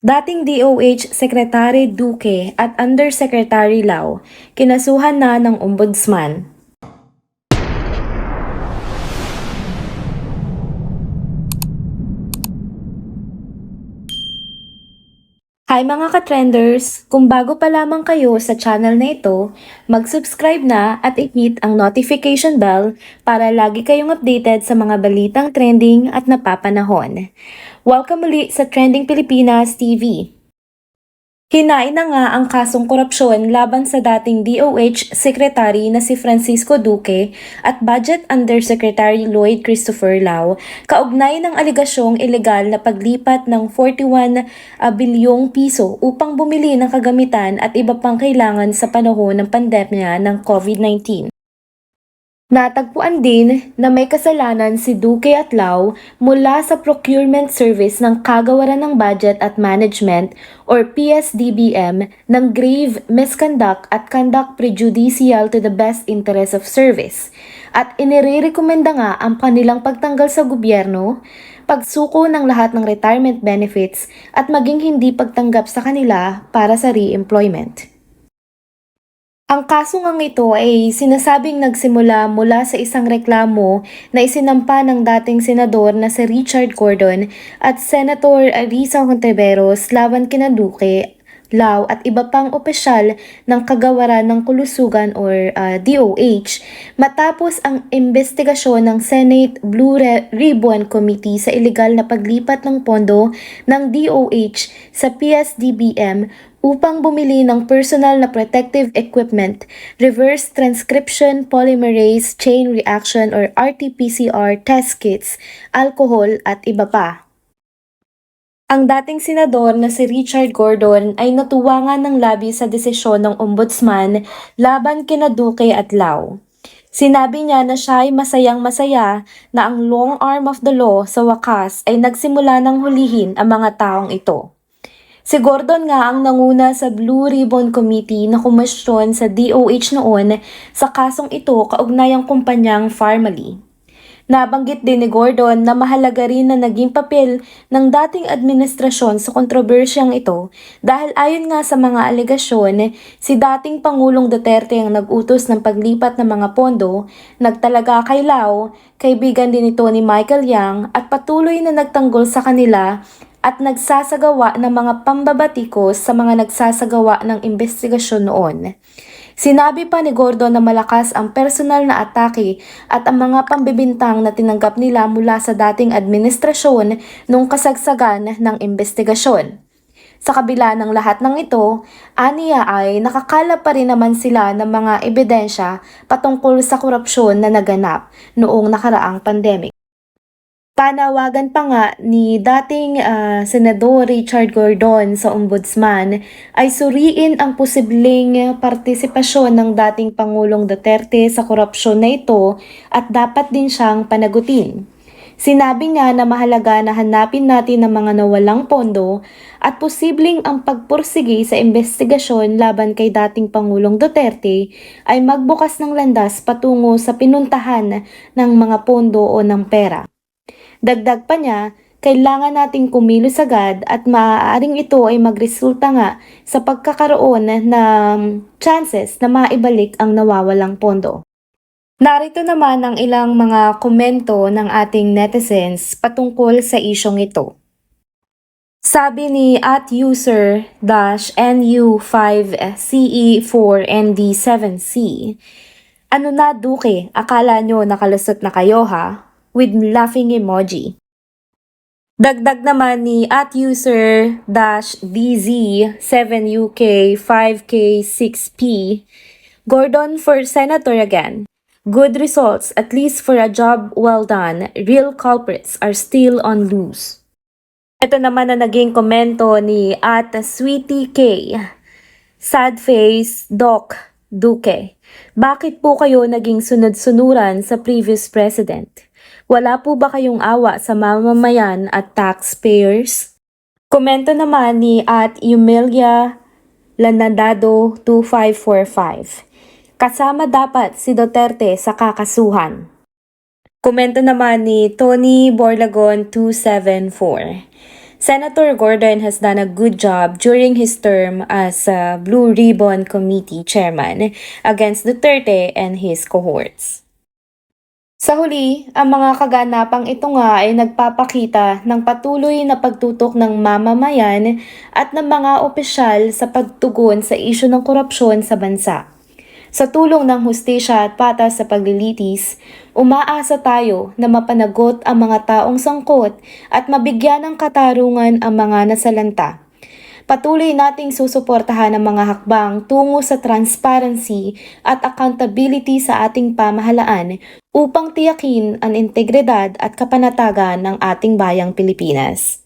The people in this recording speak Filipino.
Dating DOH Secretary Duque at Undersecretary Lau kinasuhan na ng Ombudsman. Hi mga ka-trenders! Kung bago pa lamang kayo sa channel na ito, mag-subscribe na at i-hit ang notification bell para lagi kayong updated sa mga balitang trending at napapanahon. Welcome muli sa Trending Pilipinas TV. Hinain na nga ang kasong korupsyon laban sa dating DOH Secretary na si Francisco Duque at Budget Undersecretary Lloyd Christopher Lau kaugnay ng aligasyong ilegal na paglipat ng 41 ah, bilyong piso upang bumili ng kagamitan at iba pang kailangan sa panahon ng pandemya ng COVID-19. Natagpuan din na may kasalanan si Duque at Lau mula sa procurement service ng Kagawaran ng Budget at Management or PSDBM ng grave misconduct at conduct prejudicial to the best interest of service. At inirerekomenda nga ang kanilang pagtanggal sa gobyerno, pagsuko ng lahat ng retirement benefits at maging hindi pagtanggap sa kanila para sa re-employment. Ang kaso ngang ito ay sinasabing nagsimula mula sa isang reklamo na isinampa ng dating senador na si Richard Gordon at Senator Risa Hontiveros laban kina Duque, Lau at iba pang opisyal ng kagawaran ng kulusugan or ah, DOH matapos ang investigasyon ng Senate Blue Ribbon Committee sa ilegal na paglipat ng pondo ng DOH sa PSDBM upang bumili ng personal na protective equipment, reverse transcription polymerase chain reaction or RT-PCR test kits, alcohol at iba pa. Ang dating senador na si Richard Gordon ay natuwa nga ng labi sa desisyon ng ombudsman laban kina Duque at Lau. Sinabi niya na siya ay masayang masaya na ang long arm of the law sa wakas ay nagsimula ng hulihin ang mga taong ito. Si Gordon nga ang nanguna sa Blue Ribbon Committee na kumisyon sa DOH noon sa kasong ito kaugnayang kumpanyang Farmally. Nabanggit din ni Gordon na mahalaga rin na naging papel ng dating administrasyon sa kontrobersyang ito dahil ayon nga sa mga alegasyon, si dating Pangulong Duterte ang nag-utos ng paglipat ng mga pondo, nagtalaga kay Lau, kaibigan din ito ni Michael Yang at patuloy na nagtanggol sa kanila at nagsasagawa ng mga pambabatikos sa mga nagsasagawa ng investigasyon noon. Sinabi pa ni Gordon na malakas ang personal na atake at ang mga pambibintang na tinanggap nila mula sa dating administrasyon nung kasagsagan ng investigasyon. Sa kabila ng lahat ng ito, aniya ay nakakala pa rin naman sila ng mga ebidensya patungkol sa korupsyon na naganap noong nakaraang pandemic. Panawagan pa nga ni dating ah, Senador Richard Gordon sa Ombudsman ay suriin ang posibleng partisipasyon ng dating Pangulong Duterte sa korupsyon na ito at dapat din siyang panagutin. Sinabi nga na mahalaga na hanapin natin ang mga nawalang pondo at posibleng ang pagpursigi sa investigasyon laban kay dating Pangulong Duterte ay magbukas ng landas patungo sa pinuntahan ng mga pondo o ng pera. Dagdag pa niya, kailangan nating kumilos agad at maaaring ito ay magresulta nga sa pagkakaroon ng chances na maibalik ang nawawalang pondo. Narito naman ang ilang mga komento ng ating netizens patungkol sa isyong ito. Sabi ni at user NU5CE4ND7C, Ano na Duke, akala nyo nakalusot na kayo ha? With laughing emoji. Dagdag naman ni at user DZ7UK5K6P, Gordon for senator again. Good results, at least for a job well done. Real culprits are still on loose. Ito naman na naging komento ni at Sweetie K. Sad face, Doc, Duque. Bakit po kayo naging sunod-sunuran sa previous president? Wala po ba kayong awa sa mamamayan at taxpayers? Komento naman ni at Yumelia Lanadado 2545. Kasama dapat si Duterte sa kakasuhan. Komento naman ni Tony Borlagon 274. Senator Gordon has done a good job during his term as uh, Blue Ribbon Committee Chairman against Duterte and his cohorts. Sa huli, ang mga kaganapang ito nga ay nagpapakita ng patuloy na pagtutok ng mamamayan at ng mga opisyal sa pagtugon sa isyu ng korupsyon sa bansa. Sa tulong ng hustisya at patas sa paglilitis, umaasa tayo na mapanagot ang mga taong sangkot at mabigyan ng katarungan ang mga nasalanta. Patuloy nating susuportahan ang mga hakbang tungo sa transparency at accountability sa ating pamahalaan upang tiyakin ang integridad at kapanatagan ng ating bayang Pilipinas.